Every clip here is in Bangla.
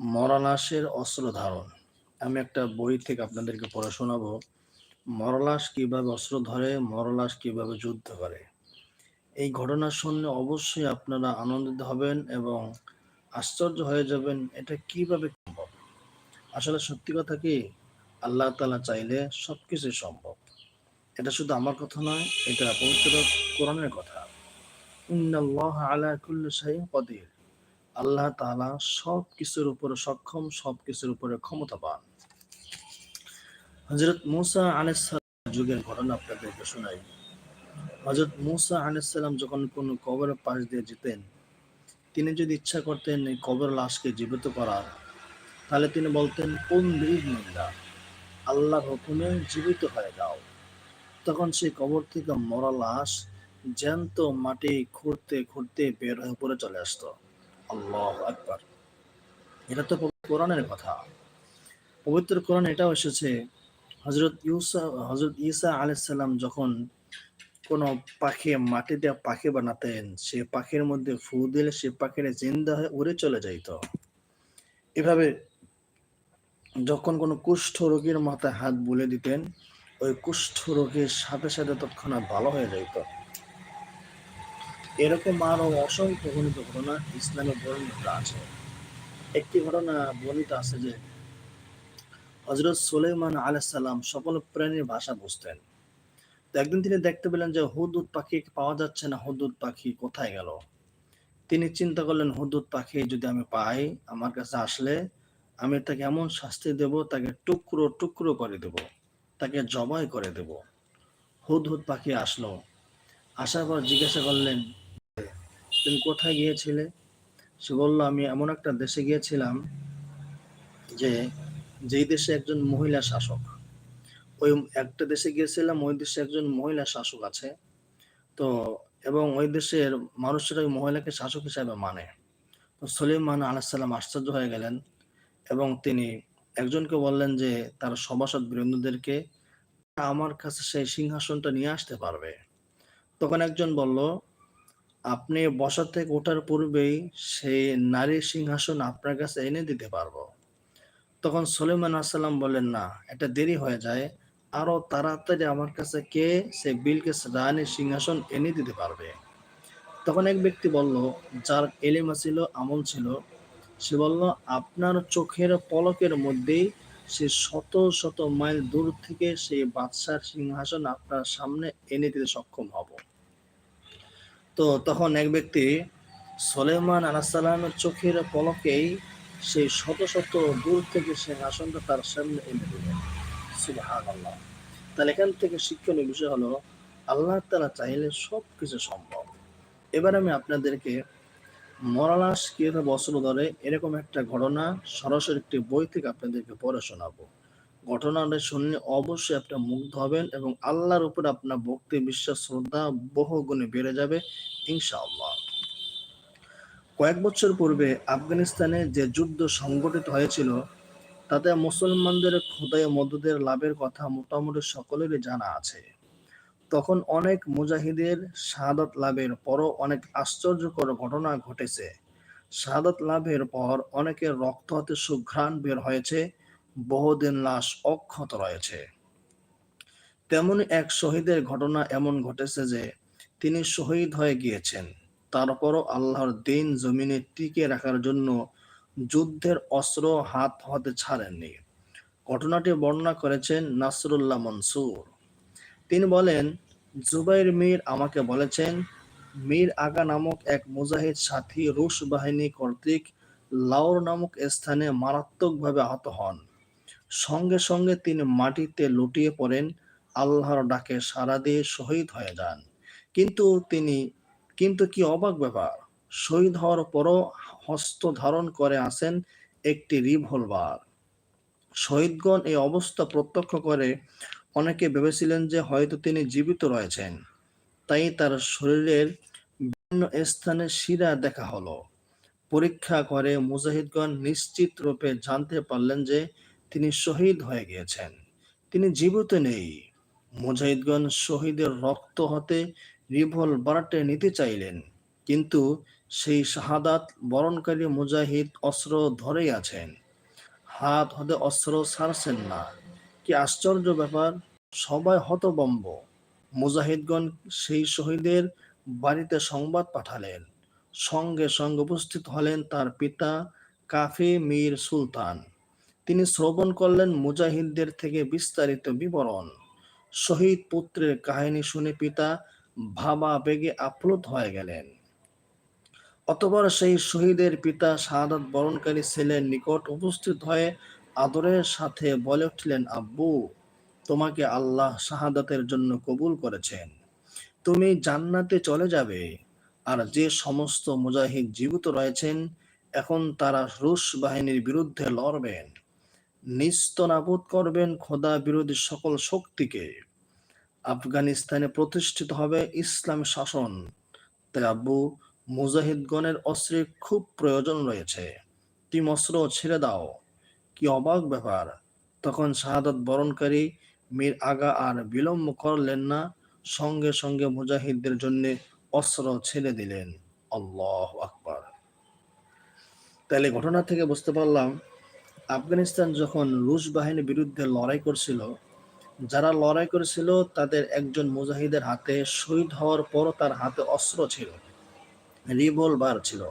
মরালাশের অস্ত্র ধারণ। আমি একটা বই থেকে আপনাদেরকে পড়ে শোনাবো। মরলাশ কীভাবে অস্ত্র ধরে মরলাশ কীভাবে যুদ্ধ করে। এই ঘটনা শুনলে অবশ্যই আপনারা আনন্দিত হবেন এবং আশ্চর্য হয়ে যাবেন এটা কীভাবে সম্ভব। আসলে সত্যি কথা কি? আল্লাহ তালা চাইলে সব কিছুই সম্ভব। এটা শুধু আমার কথা নয়, এটা পবিত্র কোরআনের কথা। ইন্নাল্লাহ আলা কুল্লি কদির। আল্লাহ তাআলা সব কিছুর উপরে সক্ষম সব কিছুর উপরে ক্ষমতাবান। হজরত মুসা আলাইসালাম যুগের ঘটনা আপনাদেরকে শোনাই। হজরত মুসা আলাইসাল্লাম যখন কোনো কবরের পাশ দিয়ে যেতেন, তিনি যদি ইচ্ছা করতেন এই কবর লাশকে জীবিত করার, তাহলে তিনি বলতেন কোন নিন্দা আল্লাহর হুকুমে জীবিত হয়ে যাও। তখন সেই কবর থেকে মরা লাশ জ্যান্ত মাটি খুঁড়তে খুঁড়তে বের হয়ে পড়ে চলে আসতো। আল্লাহ এটা তো কোরআনের কথা। পবিত্র কোরআন এটাও এসেছে হজরত ইউসা হজরত ইসা আলাইসাল্লাম যখন কোন পাখি মাটিতে পাখি বানাতেন, সে পাখির মধ্যে ফু দিলে সে পাখির জিন্দা হয়ে উড়ে চলে যাইত। এভাবে যখন কোনো কুষ্ঠ রোগীর মাথায় হাত বুলে দিতেন, ওই কুষ্ঠ রোগীর সাথে সাথে তৎক্ষণাৎ ভালো হয়ে যাইত। এরকম আরও অসংখ্য গণিত ঘটনা ইসলামে বর্ণিত আছে। একটি ঘটনা বর্ণিত আছে যে হজরত সুলেমান আলাইসাল্লাম সকল প্রাণীর ভাষা বুঝতেন। একদিন তিনি দেখতে পেলেন যে হুদুদ পাখি পাওয়া যাচ্ছে না, হুদুদ পাখি কোথায় গেল? তিনি চিন্তা করলেন, হুদুদ পাখি যদি আমি পাই, আমার কাছে আসলে আমি তাকে এমন শাস্তি দেব, তাকে টুকরো টুকরো করে দেব, তাকে জবাই করে দেব। হুদ হুদ পাখি আসলো। আসার পর জিজ্ঞাসা করলেন তুমি কোথায় গিয়েছিলে? সে বলল, আমি এমন একটা দেশে গিয়েছিলাম যে, যেই দেশে একজন মহিলা শাসক। ওই একটা দেশে গিয়েছিলাম, ওই দেশে একজন মহিলা শাসক আছে। তো, এবং ওই দেশের মানুষেরা ওই মহিলাকে শাসক হিসাবে মানে। তো সলিমান আলাহিসাল্লাম আশ্চর্য হয়ে গেলেন এবং তিনি একজনকে বললেন যে, তার সভাসদ বৃন্দদেরকে আমার কাছে সেই সিংহাসনটা নিয়ে আসতে পারবে। তখন একজন বলল আপনি বসা থেকে ওঠার পূর্বেই সেই নারীর সিংহাসন আপনার কাছে এনে দিতে পারব। তখন সলিমান আসসালাম বলেন না, এটা দেরি হয়ে যায়। আরও তাড়াতাড়ি আমার কাছে কে সে বিলকেস রানীর সিংহাসন এনে দিতে পারবে? তখন এক ব্যক্তি বলল, যার এলিমা ছিল, আমল ছিল, সে বলল, আপনার চোখের পলকের মধ্যেই সে শত শত মাইল দূর থেকে সেই বাদশার সিংহাসন আপনার সামনে এনে দিতে সক্ষম হব। তো তখন এক ব্যক্তি সোলেমান আলাহামের চোখের পলকেই সেই শত শত দূর থেকে সে সিংহাসনটা তার সামনে এনে দিলেন। আল্লাহ তাহলে এখান থেকে শিক্ষণীয় বিষয় হলো, আল্লাহ তালা চাইলে সব কিছু সম্ভব। এবার আমি আপনাদেরকে মরালাস কীভাবে বস্ত্র ধরে এরকম একটা ঘটনা সরাসরি একটি বই থেকে আপনাদেরকে পড়ে শোনাবো। ঘটনাটা শুনলে অবশ্যই আপনার মুগ্ধ হবেন এবং আল্লাহর উপর আপনার ভক্তি, বিশ্বাস, শ্রদ্ধা বহু গুণে বেড়ে যাবে, ইনশাআল্লাহ। কয়েক বছর পূর্বে আফগানিস্তানে যে যুদ্ধ সংগঠিত হয়েছিল, তাতে মুসলমানদের খোদায় মদদের লাভের কথা মোটামুটি সকলেরই জানা আছে। তখন অনেক মুজাহিদের শাহাদত লাভের পরও অনেক আশ্চর্যকর ঘটনা ঘটেছে। শাহাদত লাভের পর অনেকের রক্ত হতে সুঘ্রাণ বের হয়েছে বহুদিন লাশ অক্ষত রয়েছে। তেমনি এক শহীদের ঘটনা এমন ঘটেছে যে, তিনি শহীদ হয়ে গিয়েছেন। তারপরও আল্লাহর দিন জমিনে টিকে রাখার জন্য যুদ্ধের অস্ত্র হাত হতে ছাড়েননি। ঘটনাটি বর্ণনা করেছেন নাসরুল্লাহ মনসুর। তিনি বলেন, জুবাইর মীর আমাকে বলেছেন, মীর আগা নামক এক মুজাহিদ সাথী রুশ বাহিনী কর্তৃক লাউর নামক স্থানে মারাত্মকভাবে আহত হন। সঙ্গে সঙ্গে তিনি মাটিতে লুটিয়ে পড়েন। আল্লাহর ডাকে সারা দিয়ে শহীদ হয়ে যান। কিন্তু তিনি, কিন্তু কি অবাক ব্যাপার? শহীদ হওয়ার পরও হস্ত ধারণ করে আসেন একটি রিভলভার। শহীদগণ এই অবস্থা প্রত্যক্ষ করে। অনেকে ভেবেছিলেন যে হয়তো তিনি জীবিত রয়েছেন। তাই তার শরীরের বিভিন্ন স্থানে শিরা দেখা হলো। পরীক্ষা করে মুজাহিদগণ নিশ্চিত রূপে জানতে পারলেন যে তিনি শহীদ হয়ে গিয়েছেন। তিনি জীবিত নেই। মুজাহিদগণ শহীদের রক্ত হতে রিভল রিভলভারটে নিতে চাইলেন, কিন্তু সেই শাহাদাত বরণকারী মুজাহিদ অস্ত্র ধরেই আছেন। হাত হতে অস্ত্র ছাড়ছেন না। কি আশ্চর্য ব্যাপার, সবাই হতবম্ব মুজাহিদগণ সেই শহীদের বাড়িতে সংবাদ পাঠালেন। সঙ্গে সঙ্গে উপস্থিত হলেন তার পিতা কাফি মীর সুলতান। তিনি শ্রবণ করলেন মুজাহিদদের থেকে বিস্তারিত বিবরণ। শহীদ পুত্রের কাহিনী শুনে পিতা ভাবা বেগে আপ্লুত হয়ে গেলেন। অতবার সেই শহীদের পিতা শাহাদাত বরণকারী ছেলের নিকট উপস্থিত হয়ে আদরের সাথে বলে উঠলেন, আব্বু, তোমাকে আল্লাহ শাহাদাতের জন্য কবুল করেছেন। তুমি জান্নাতে চলে যাবে। আর যে সমস্ত মুজাহিদ জীবিত রয়েছেন, এখন তারা রুশ বাহিনীর বিরুদ্ধে লড়বেন। নিস্তনাবুদ করবেন খোদা বিরোধী সকল শক্তিকে। আফগানিস্তানে প্রতিষ্ঠিত হবে ইসলাম শাসন। তাই আব্বু মুজাহিদগণের অস্ত্রের খুব প্রয়োজন রয়েছে। তুমি অস্ত্র ছেড়ে দাও। কি অবাক ব্যাপার, তখন শাহাদত বরণকারী মীর আগা আর বিলম্ব করলেন না, সঙ্গে সঙ্গে মুজাহিদদের জন্য অস্ত্র ছেড়ে দিলেন। আল্লাহ আকবার। তাহলে ঘটনা থেকে বুঝতে পারলাম আফগানিস্তান যখন রুশ বাহিনীর বিরুদ্ধে লড়াই করছিল, যারা লড়াই করেছিল তাদের একজন মুজাহিদের হাতে শহীদ হওয়ার পর তার হাতে অস্ত্র ছিল রিভলভার ছিল।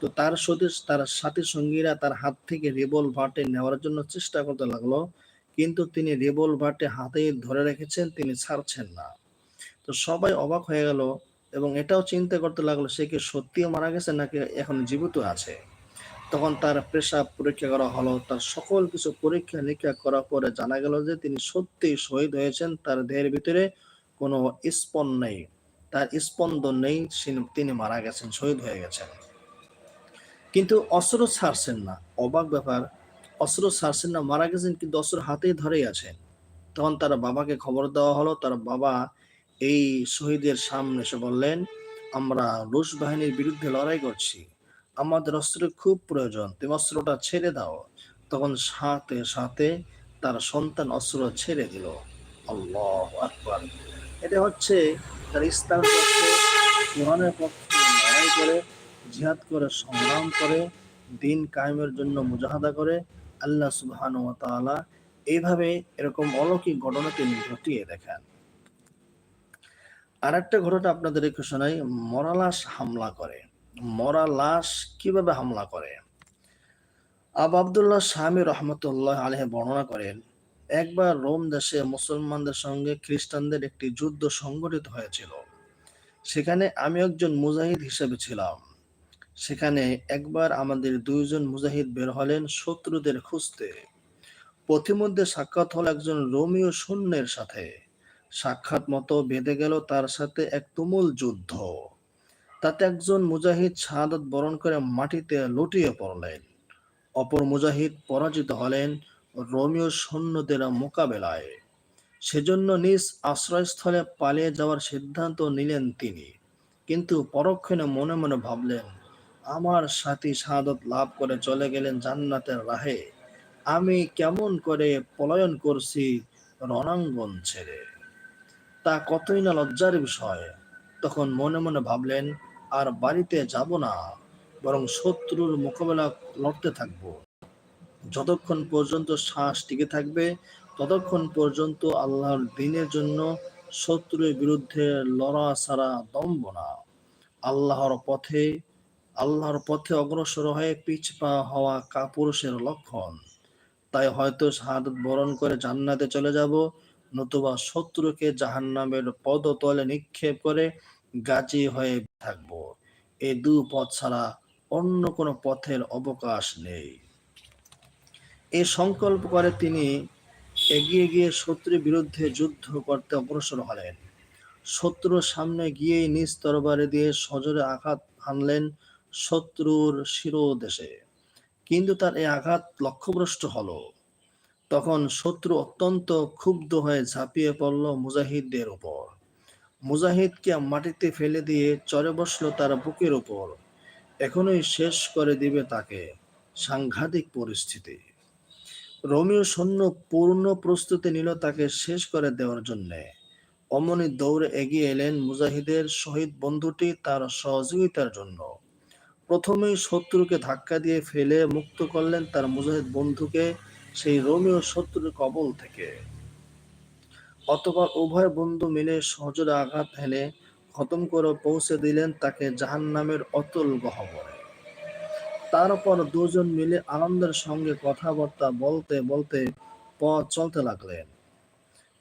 তো তার সাথে, তার সাথী সঙ্গীরা তার হাত থেকে রিভলভারটি নেওয়ার জন্য চেষ্টা করতে লাগল, কিন্তু তিনি রিভলভারটি হাতে ধরে রেখেছেন, তিনি ছাড়ছেন না। তো সবাই অবাক হয়ে গেল এবং এটাও চিন্তা করতে লাগল, সে কি সত্যিও মারা গেছে নাকি এখন জীবিত আছে? তখন তার পেশাব পরীক্ষা করা হলো। তার সকল কিছু পরীক্ষা নিরীক্ষা করার পরে জানা গেল যে তিনি সত্যি শহীদ হয়েছেন। তার দেহের ভিতরে কোনো স্পন নেই। তার স্পন্দন নেই তিনি মারা গেছেন, শহীদ হয়ে গেছেন। কিন্তু অস্ত্র ছাড়ছেন না। অবাক ব্যাপার, অস্ত্র ছাড়ছেন না, মারা গেছেন কিন্তু অস্ত্র হাতেই ধরেই আছেন। তখন তার বাবাকে খবর দেওয়া হলো, তার বাবা এই শহীদের সামনে এসে বললেন, আমরা রুশ বাহিনীর বিরুদ্ধে লড়াই করছি। আমাদের অস্ত্রের খুব প্রয়োজন। তুমি অস্ত্রটা ছেড়ে দাও। তখন সাথে সাথে তার সন্তান অস্ত্র ছেড়ে দিল। আল্লাহ আকবর। এটা হচ্ছে তার ইসলামের পক্ষে পক্ষে লড়াই করে, জিহাদ করে, সংগ্রাম করে, দিন কায়েমের জন্য মুজাহাদা করে। আল্লাহ সুবহান ও তাআলা এইভাবে এরকম অলৌকিক ঘটনা তিনি ঘটিয়ে দেখেন। আর একটা ঘটনা আপনাদের একটু শোনাই। মরালাস হামলা করে। মরা লাশ কীভাবে হামলা করে? আব আবদুল্লাহ স্বামী রহমতুল্লাহ আলহ বর্ণনা করেন, একবার রোম দেশে মুসলমানদের সঙ্গে খ্রিস্টানদের একটি যুদ্ধ সংগঠিত হয়েছিল। সেখানে আমি একজন মুজাহিদ হিসেবে ছিলাম। সেখানে একবার আমাদের দুইজন মুজাহিদ বের হলেন শত্রুদের খুঁজতে। পথিমধ্যে সাক্ষাৎ হল একজন রোমিও সৈন্যের সাথে। সাক্ষাৎ মতো বেঁধে গেল তার সাথে এক তুমুল যুদ্ধ। তাতে একজন মুজাহিদ শাহাদত বরণ করে মাটিতে লুটিয়ে পড়লেন। অপর মুজাহিদ পরাজিত হলেন রোমিও সৈন্যদের মোকাবেলায়। সেজন্য নিজ আশ্রয়স্থলে পালিয়ে যাওয়ার সিদ্ধান্ত নিলেন তিনি। কিন্তু পরক্ষণে মনে মনে ভাবলেন, আমার সাথী শাহাদত লাভ করে চলে গেলেন জান্নাতের রাহে। আমি কেমন করে পলায়ন করছি রণাঙ্গন ছেড়ে? তা কতই না লজ্জার বিষয়। তখন মনে মনে ভাবলেন আর বাড়িতে যাব না, বরং শত্রুর মোকাবেলা লড়তে থাকব। যতক্ষণ পর্যন্ত শ্বাস টিকে থাকবে, ততক্ষণ পর্যন্ত আল্লাহর দিনের জন্য শত্রুর বিরুদ্ধে লড়া ছাড়া দম্ব না। আল্লাহর পথে আল্লাহর পথে অগ্রসর হয়ে পিছপা হওয়া কাপুরুষের লক্ষণ। তাই হয়তো শাহাদত বরণ করে জান্নাতে চলে যাব, নতুবা শত্রুকে জাহান্নামের পদতলে নিক্ষেপ করে গাজী হয়ে থাকব। এই দু পথ ছাড়া অন্য কোনো পথের অবকাশ নেই। এই সংকল্প করে তিনি এগিয়ে গিয়ে শত্রুর বিরুদ্ধে যুদ্ধ করতে অগ্রসর হলেন। শত্রুর সামনে গিয়ে নিজ তরবারে দিয়ে সজরে আঘাত হানলেন শত্রুর শিরোদেশে। কিন্তু তার এই আঘাত লক্ষ্যভ্রষ্ট হলো। তখন শত্রু অত্যন্ত ক্ষুব্ধ হয়ে ঝাঁপিয়ে পড়ল মুজাহিদদের উপর। মুজাহিদকে মাটিতে ফেলে দিয়ে চরে বসল তার বুকের উপর এখনই শেষ করে দিবে তাকে সাংঘাতিক পরিস্থিতি। রোমিও সৈন্য পূর্ণ প্রস্তুতি নিল তাকে শেষ করে দেওয়ার জন্যে। অমনি দৌড়ে এগিয়ে এলেন মুজাহিদের শহীদ বন্ধুটি তার সহযোগিতার জন্য। প্রথমেই শত্রুকে ধাক্কা দিয়ে ফেলে মুক্ত করলেন তার মুজাহিদ বন্ধুকে সেই রোমিও শত্রুর কবল থেকে। অতপর উভয় বন্ধু মিলে সহজরে আঘাত হেলে খতম করে পৌঁছে দিলেন তাকে জাহান নামের অতুল গহবরে। তারপর দুজন মিলে আনন্দের সঙ্গে কথাবার্তা বলতে বলতে পথ চলতে লাগলেন।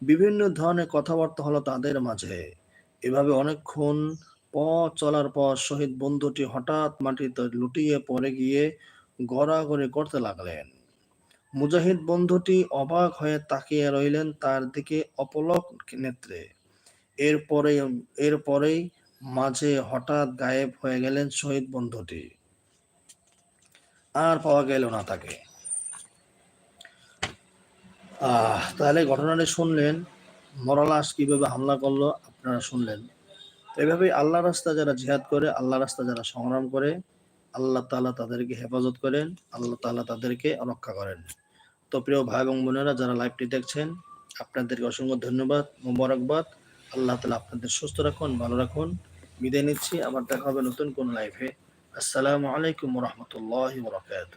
বিভিন্ন ধরনের কথাবার্তা হলো তাদের মাঝে। এভাবে অনেকক্ষণ পথ চলার পর শহীদ বন্ধুটি হঠাৎ মাটিতে লুটিয়ে পড়ে গিয়ে গড়াগড়ি করতে লাগলেন। মুজাহিদ বন্ধুটি অবাক হয়ে তাকিয়ে রইলেন তার দিকে অপলক নেত্রে। এরপরে এরপরেই মাঝে হঠাৎ গায়েব হয়ে গেলেন শহীদ বন্ধুটি। আর পাওয়া গেল না তাকে। আহ, তাহলে ঘটনাটি শুনলেন। মরালাস কীভাবে হামলা করল আপনারা শুনলেন। এভাবেই আল্লাহ রাস্তা যারা জিহাদ করে, আল্লাহ রাস্তা যারা সংগ্রাম করে, আল্লাহ তাআলা তাদেরকে হেফাজত করেন, আল্লাহ তালা তাদেরকে রক্ষা করেন। তো প্রিয় ভাই এবং বোনেরা যারা লাইভটি দেখছেন, আপনাদেরকে অসংখ্য ধন্যবাদ, মোবারকবাদ। আল্লাহ তালা আপনাদের সুস্থ রাখুন, ভালো রাখুন। বিদায় নিচ্ছি, আবার দেখা হবে নতুন কোন লাইফে আসসালামু আলাইকুম রহমতুল্লাহ বরকাত